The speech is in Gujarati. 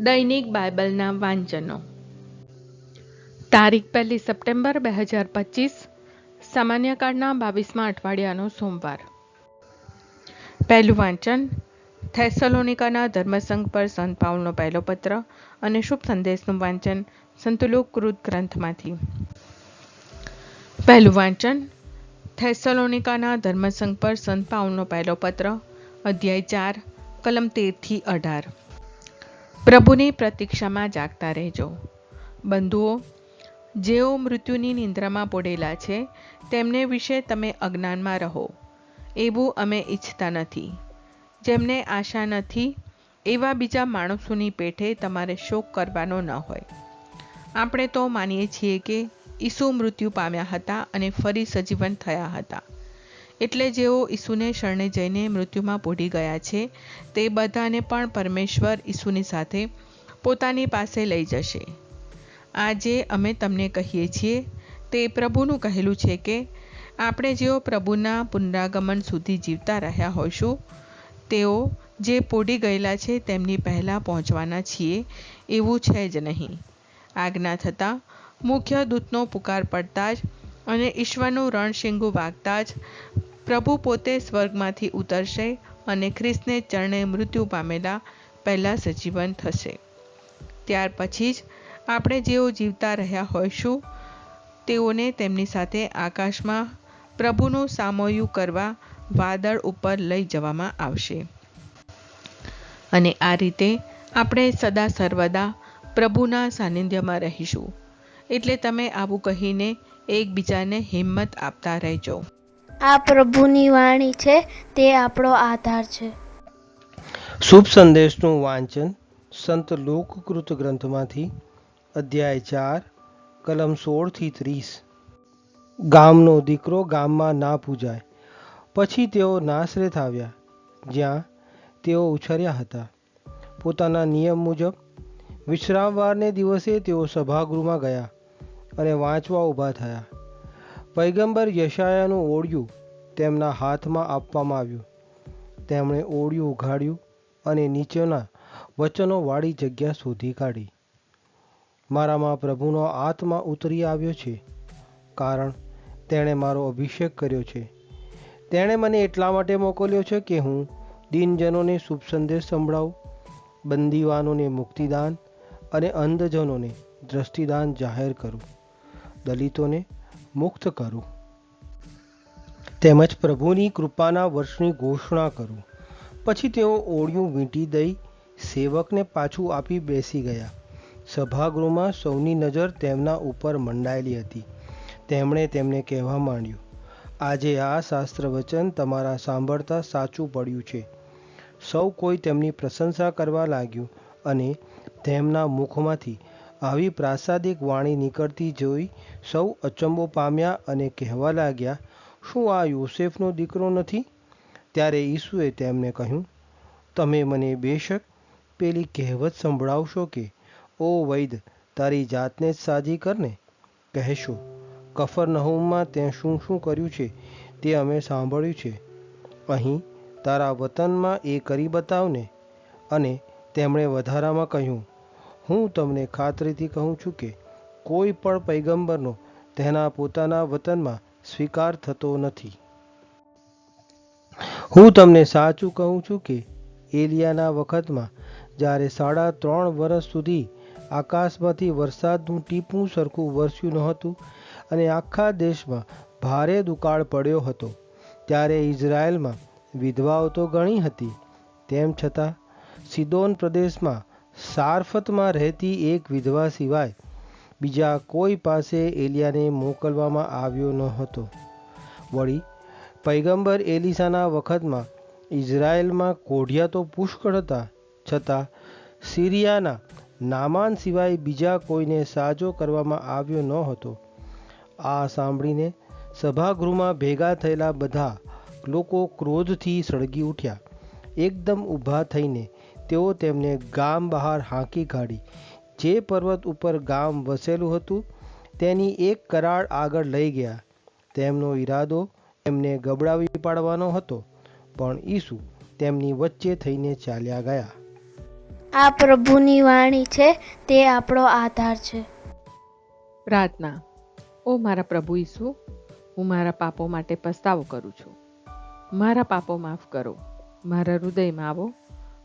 દૈનિક બાઇબલના વાંચનો. તારીખ પહેલી સપ્ટેમ્બર બે હજાર પચીસ સામાન્ય કાળના બાવીસમાં અઠવાડિયાનો સોમવાર. પહેલું વાંચન, થેસલોનિકાના ધર્મસંઘ પર સંત પાઉલનો પહેલો પત્ર અને શુભ સંદેશનું વાંચન સંતુલોકૃત ગ્રંથમાંથી. પહેલું વાંચન, થેસલોનિકાના ધર્મસંઘ પર સંત પાઉલનો પહેલો પત્ર, અધ્યાય ચાર, કલમ તેરથી અઢાર. પ્રભુની પ્રતીક્ષામાં જાગતા રહેજો. બંધુઓ, જેઓ મૃત્યુની નિંદ્રામાં પડેલા છે, તેમને વિશે તમે અજ્ઞાનમાં રહો. એવું અમે ઈચ્છતા નથી. જેમને આશા નથી, એવા બીજા માણસોની પેઠે તમારે શોક કરવાનો ન હોય. આપણે તો માનીએ છીએ કે ઈસુ મૃત્યુ પામ્યા હતા અને ફરી સજીવન થયા હતા. એટલે જેઓ ઈસુને શરણે જઈને મૃત્યુમાં પોઢી ગયા છે, તે બધાને પણ પરમેશ્વર ઈસુની સાથે પોતાની પાસે લઈ જશે. આજે અમે તમને કહીએ છીએ, તે પ્રભુનું કહેલું છે કે, આપણે જેઓ પ્રભુના પુનરાગમન સુધી જીવતા રહ્યા હોઈશું, તેઓ જે પોડી ગયેલા છે તેમની પહેલાં પહોંચવાના છીએ, એવું છે જ નહીં. આજ્ઞા થતાં મુખ્ય દૂતનો પુકાર પડતા જ અને ઈશ્વરનું રણશીંગું વાગતા જ પ્રભુ પોતે સ્વર્ગમાંથી ઉતરશે અને ખ્રિસ્તને ચરણે મૃત્યુ પામેલા પહેલાં સજીવન થશે. ત્યાર પછી જ આપણે જેઓ જીવતા રહ્યા હોઈશું, તેઓને તેમની સાથે આકાશમાં પ્રભુનું સામોયું કરવા વાદળ ઉપર લઈ જવામાં આવશે. અને આ રીતે આપણે સદા સર્વદા પ્રભુના સાનિધ્યમાં રહીશું. એટલે તમે આવું કહીને એકબીજાને હિંમત આપતા રહેજો. આ પ્રભુની વાણી છે, તે આપણો આધાર છે. શુભ સંદેશનું વાંચન સંત લોકકૃત ગ્રંથમાંથી અધ્યાય ચાર, કલમ સોળથી ત્રીસ. ગામનો દીકરો ગામમાં ના પૂજાય. પછી તેઓ નાસરેથ આવ્યા. જ્યાં તેઓ ઉછર્યા હતા. પોતાના નિયમ મુજબ વિશ્રામવારને દિવસે તેઓ સભાગૃહમાં ગયા અને વાંચવા ઊભા થયા. પૈગંબર યશાયાનું ઓળિયું તેમના હાથમાં આપવામાં આવ્યું. તેમણે ઓળિયું ઉઘાડ્યું અને નીચેના વચનોવાળી જગ્યા શોધી કાઢી. મારામાં પ્રભુનો આત્મા ઉતરી આવ્યો છે, કારણ તેણે મારો અભિષેક કર્યો છે. તેણે મને એટલા માટે મોકલ્યો છે કે હું દિનજનોને શુભ સંદેશ સંભળાવું, બંદીવાનોને મુક્તિદાન અને અંધજનોને દ્રષ્ટિદાન જાહેર કરું. દલિતોને મુક્ત કરું. તેમજ પ્રભુની કૃપાના વર્ષની ઘોષણા કરું. પછી તેઓ ઓળિયું વીંટી દઈ સેવકને પાછું આપી બેસી ગયા. સભાગૃહમાં સૌની નજર તેમના ઉપર મંડાયેલી હતી. તેમણે તેમને કહેવા માંડ્યું, આજે આ શાસ્ત્ર વચન તમારા સાંભળતા સાચું પડ્યું છે. સૌ કોઈ તેમની પ્રશંસા કરવા લાગ્યું અને તેમના મુખમાંથી આવી પ્રાસાદિક વાણી નીકળતી જોઈ સૌ અચંબો પામ્યા અને કહેવા લાગ્યા, શું આ યોસેફનો દીકરો નથી? ત્યારે ઈસુએ તેમને કહ્યું, તમે મને બેશક પેલી કહેવત સંભળાવશો કે, ઓ વૈદ, તારી જાતને જ સાજી કરને? કહેશો કફરનહુમમાં તે શું શું કર્યું છે તે અમે સાંભળ્યું છે. અહીં તારા વતનમાં એ કરી બતાવને. અને તેમણે વધારામાં કહ્યું હું તમને ખાતરીથી કહું છું કે કોઈ પણ પૈગંબરનો તેના પોતાના વતનમાં સ્વીકાર થતો નથી. હું તમને સાચું કહું છું કે એલિયાના વખતમાં જ્યારે સાડા ત્રણ વર્ષ સુધી આકાશમાંથી વરસાદનું ટીપું સરખું વરસ્યું નહોતું અને આખા દેશમાં ભારે દુકાળ પડ્યો હતો, ત્યારે ઇઝરાયલમાં વિધવાઓ તો ઘણી હતી. તેમ છતાં સિદોન પ્રદેશમાં સારફતમાં રહેતી એક વિધવા સિવાય બીજા કોઈ પાસે એલિયાને મોકલવામાં આવ્યો ન હતો. વળી પૈગંબર એલિસાના વખતમાં ઇઝરાયલમાં કોઢિયા તો પુષ્કળ હતા, છતાં સિરિયાના નામાન સિવાય બીજા કોઈને સાજો કરવામાં આવ્યો ન હતો. આ સાંભળીને સભાગૃહમાં ભેગા થયેલા બધા લોકો ક્રોધથી સળગી ઉઠ્યા. એકદમ ઊભા થઈને તેઓ તેમને ગામ બહાર હાંકી કાઢી. જે પર્વત ઉપર ગામ વસેલું હતું તેની એક કરાળ આગળ લઈ ગયા. તેમનો ઈરાદો એમને ગબડાવી પાડવાનો હતો પણ ઈસુ તેમની વચ્ચે થઈને ચાલ્યા ગયા. આ પ્રભુની વાણી છે તે આપણો આધાર છે. પ્રાર્થના. ઓ મારા પ્રભુ ઈસુ હું મારા પાપો માટે પસ્તાવો કરું છું. મારા પાપો માફ કરો. મારા હૃદયમાં આવો.